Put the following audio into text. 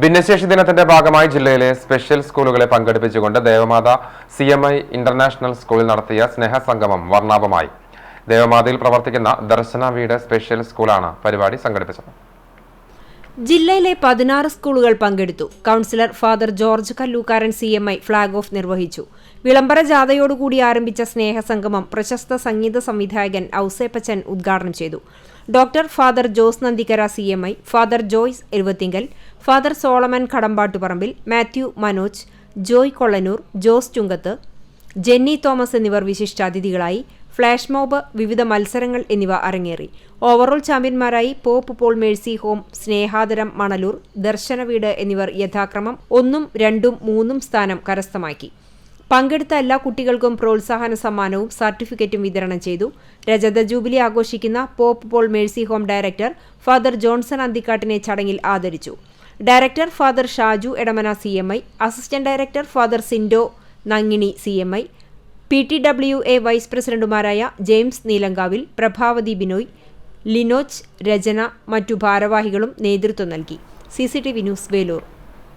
ഭിന്നശേഷി ദിനത്തിന്റെ ഭാഗമായി ജില്ലയിലെ സ്പെഷ്യൽ സ്കൂളുകളെ പങ്കെടുപ്പിച്ചുകൊണ്ട് Devamatha C M I international സ്കൂളിൽ നടത്തിയ സ്നേഹസംഗമം വർണാഭമായി. ദേവമാതയിൽ പ്രവർത്തിക്കുന്ന ദർശന വീട് സ്പെഷ്യൽ സ്കൂളാണ് പരിപാടി സംഘടിപ്പിച്ചത്. ജില്ലയിലെ പതിനാറ് സ്കൂളുകൾ പങ്കെടുത്തു. Councillor father George Kallookaran C M I flag off നിർവഹിച്ചു. വിളംബര ജാഥയോടുകൂടി ആരംഭിച്ച സ്നേഹസംഗമം പ്രശസ്ത സംഗീത സംവിധായകൻ ഔസേപ്പച്ചൻ ഉദ്ഘാടനം ചെയ്തു. Doctor father Jose Nandikkara C M I father Joyce Ezhuvathingal father Solomon Kadambattuparambil Mathew Manoj Joy Kollanoor Jose Chungath Jenny Thomas എന്നിവർ വിശിഷ്ടാതിഥികളായി ഫ്ലാഷ് മോബ് വിവിധ മത്സരങ്ങൾ എന്നിവ അരങ്ങേറി. ഓവറോൾ ചാമ്പ്യന്മാരായി പോപ്പ് പോൾ മേഴ്സി ഹോം സ്നേഹാദരം മണലൂർ ദർശനവീട് എന്നിവർ യഥാക്രമം ഒന്നും രണ്ടും മൂന്നും സ്ഥാനം കരസ്ഥമാക്കി. പങ്കെടുത്ത എല്ലാ കുട്ടികൾക്കും പ്രോത്സാഹന സമ്മാനവും സർട്ടിഫിക്കറ്റും വിതരണം ചെയ്തു. രജത ജൂബിലി ആഘോഷിക്കുന്ന pope Paul mercy home director father Johnson അന്തിക്കാട്ടിനെ ചടങ്ങിൽ ആദരിച്ചു. Director father Shaju Edamana C assistant director father Sindo നങ്ങിണി C M I P T W A vice പ്രസിഡന്റുമാരായ ജെയിംസ് നീലങ്കാവിൽ പ്രഭാവതി ബിനോയ് ലിനോജ് രചന മറ്റു ഭാരവാഹികളും നേതൃത്വം നൽകി. C C T V news Velur.